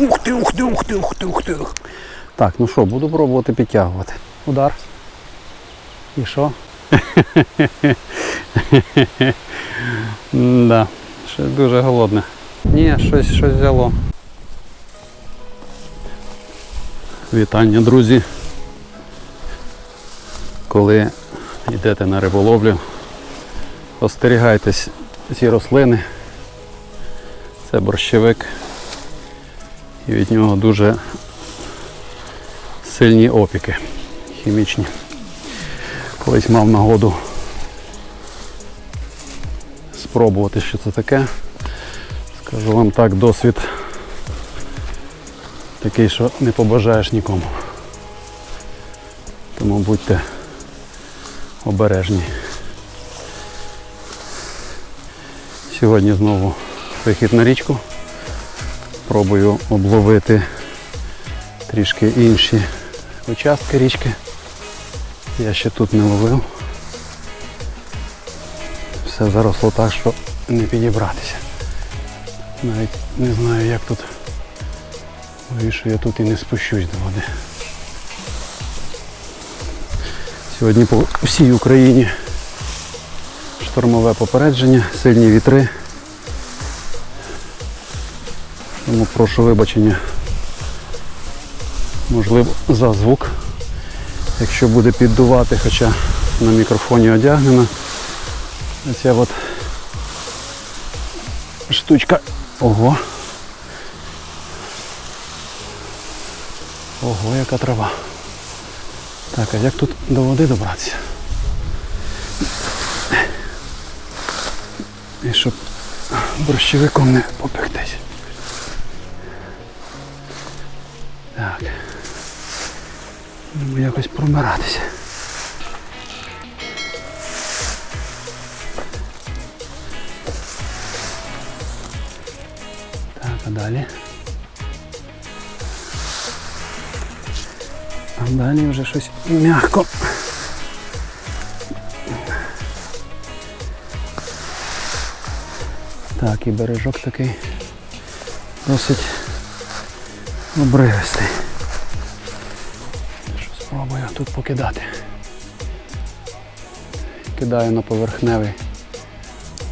Ух ти, ух ти, ух ти, ух ти, ух ти. Так, ну що, буду пробувати підтягувати. Удар. І що? Да, ще дуже голодне. Ні, щось, щось взяло. Вітання, друзі. Коли йдете на риболовлю, остерігайтесь ці рослини. Це борщовик. І від нього дуже сильні опіки хімічні. Колись мав нагоду спробувати, що це таке. Скажу вам так, досвід такий, що не побажаєш нікому. Тому будьте обережні. Сьогодні знову вихід на річку. Пробую обловити трішки інші участки річки. Я ще тут не ловив. Все заросло так, що не підібратися. Навіть не знаю як тут. Що я тут і не спущусь до води. Сьогодні по всій Україні штормове попередження, сильні вітри. Тому прошу вибачення. Можливо, за звук. Якщо буде піддувати, хоча на мікрофоні одягнена. Оця от штучка. Ого. Ого, яка трава. Так, а як тут до води добратися? І щоб борщовиком не попектись. Так. Будемо якось промиратися. Так, а далі. А далі вже щось м'яко. Так, і бережок такий досить обривистий. Тут покидати. Кидаю на поверхневий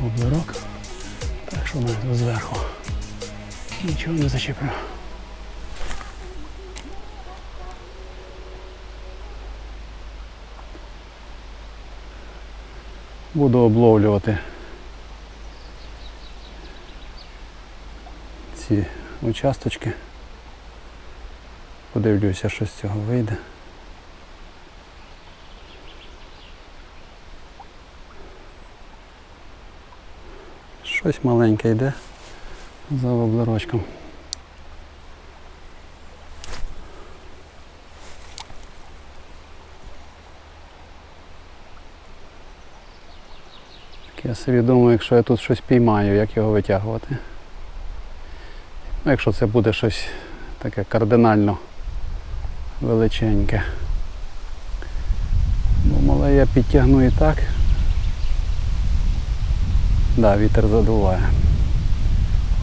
облирок. Так що навіть зверху. Нічого не зачеплю. Буду обловлювати ці участочки. Подивлюся, що з цього вийде. Щось маленьке йде за воблерочком. Я собі думаю, якщо я тут щось піймаю, як його витягувати. Ну, якщо це буде щось таке кардинально величеньке. Бо мале я підтягну і так. Да, вітер задуває.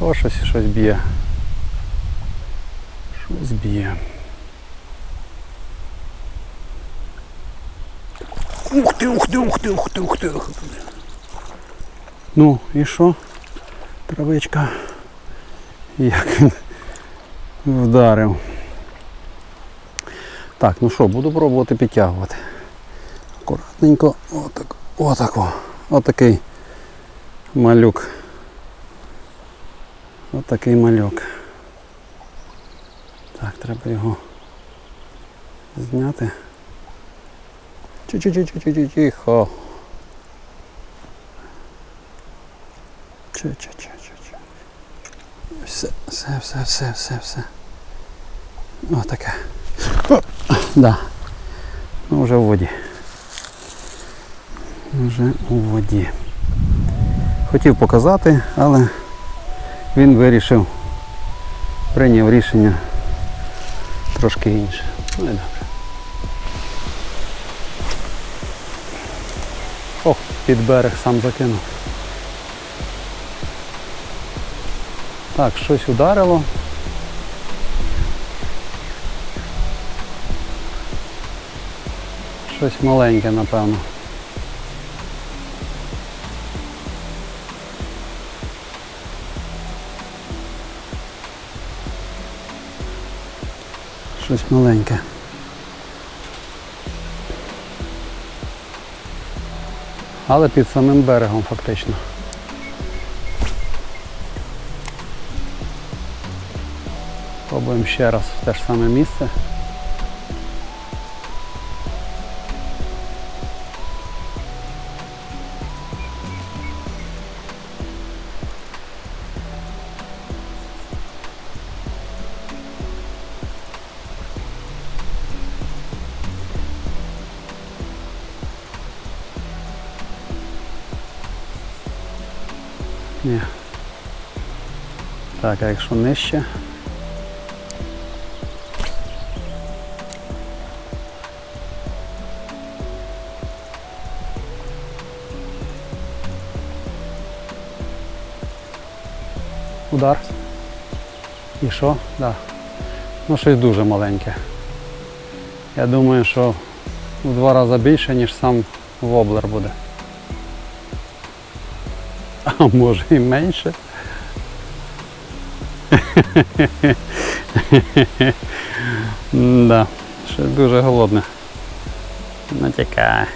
О, щось щось б'є. Щось б'є. Ух ти, ух ти, ух ти, ух ти, ух ти. Ну, і що? Травичка. Як він вдарив. Так, ну що, буду пробувати підтягувати. Акуратненько, отак, отак, отакий малюк. Отакий малюк. Так, треба його зняти. Чу-чу-чу-чу-чу, тихо. Чу-чу-чу-чу-чу. Все, все, все, все, все, все. Отаке. О, да. Ну, вже в воді. Вже у воді хотів показати, але він вирішив, прийняв рішення трошки інше. Ну і добре. О, під берег сам закинув. Так, щось ударило. Щось маленьке, напевно. Щось маленьке. Але під самим берегом фактично. Пробуємо ще раз в те ж саме місце. Ні. Так, а якщо нижче? Удар. І що? Да. Ну щось дуже маленьке. Я думаю, що в два рази більше, ніж сам воблер буде. А може і менше. да, ще дуже голодне. Натякає.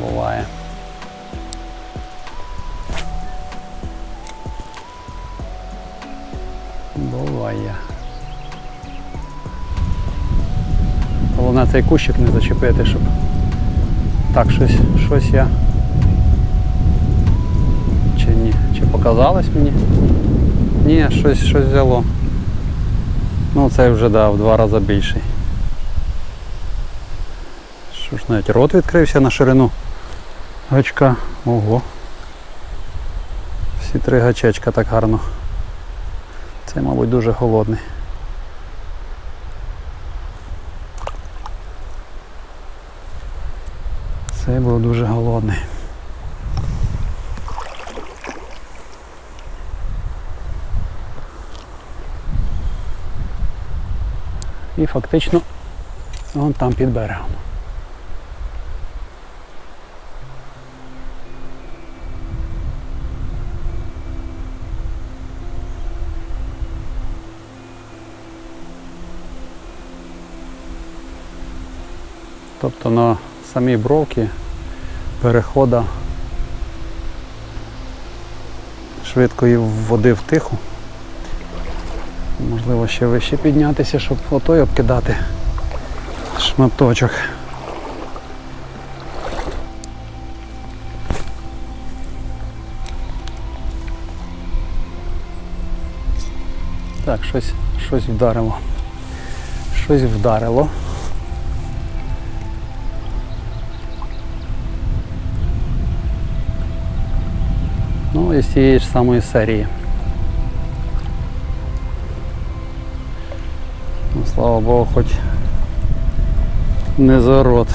Буває. Буває. Головне цей кущик не зачепити, щоб так щось, щось я чи ні? Чи показалось мені? Ні, щось, щось взяло. Ну цей вже да, в два рази більший. Що ж навіть рот відкрився на ширину гачка. Ого. Всі три гачечка так гарно. Це, мабуть, дуже холодний. Цей був дуже голодний. І фактично вон там під берегом. Тобто на самій бровці перехода швидкої води в тиху. Можливо, ще вище піднятися, щоб отой обкидати шматочок. Так, щось, щось вдарило. Щось вдарило. Ну і з цієї ж самої серії. Слава Богу, хоч не зарод.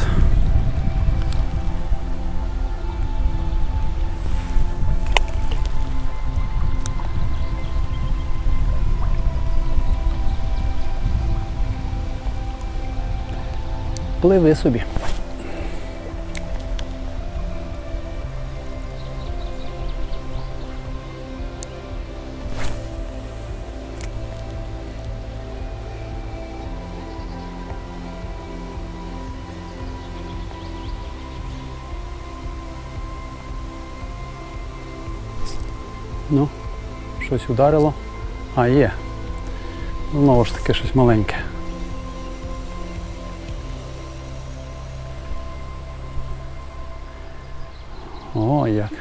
Пливи собі. Ну, щось ударило. А, є. Знову ж таки щось маленьке. О, як.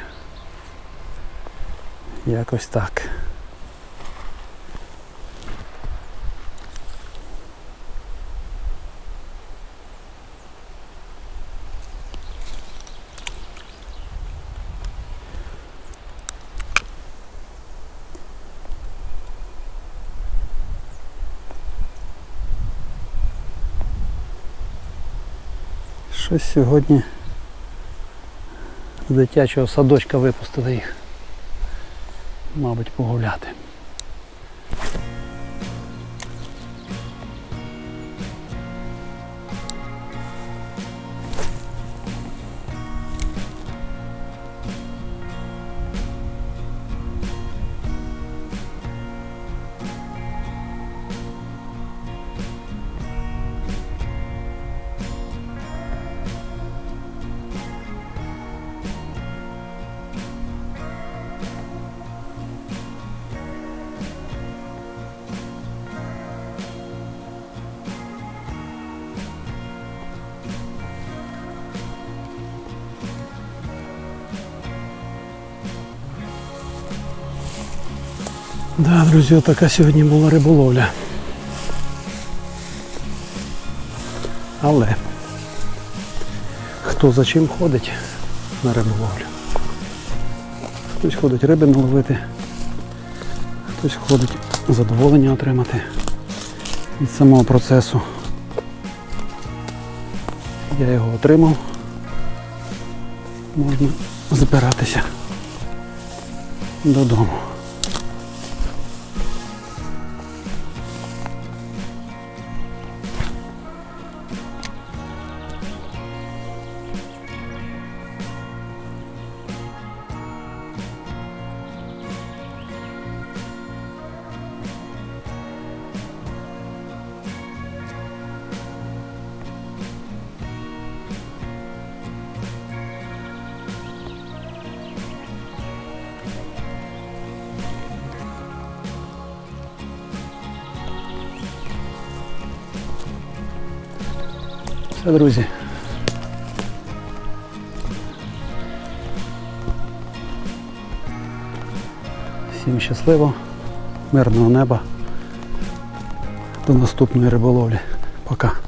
Якось так. Щось сьогодні з дитячого садочка випустили їх. Мабуть, погуляти. Да, друзі, така сьогодні була риболовля. Але хто за чим ходить на риболовлю? Хтось ходить риби наловити, хтось ходить задоволення отримати від самого процесу. Я його отримав. Можна збиратися додому. Все, друзі. Всім щасливо, мирного неба. До наступної риболовлі. Пока.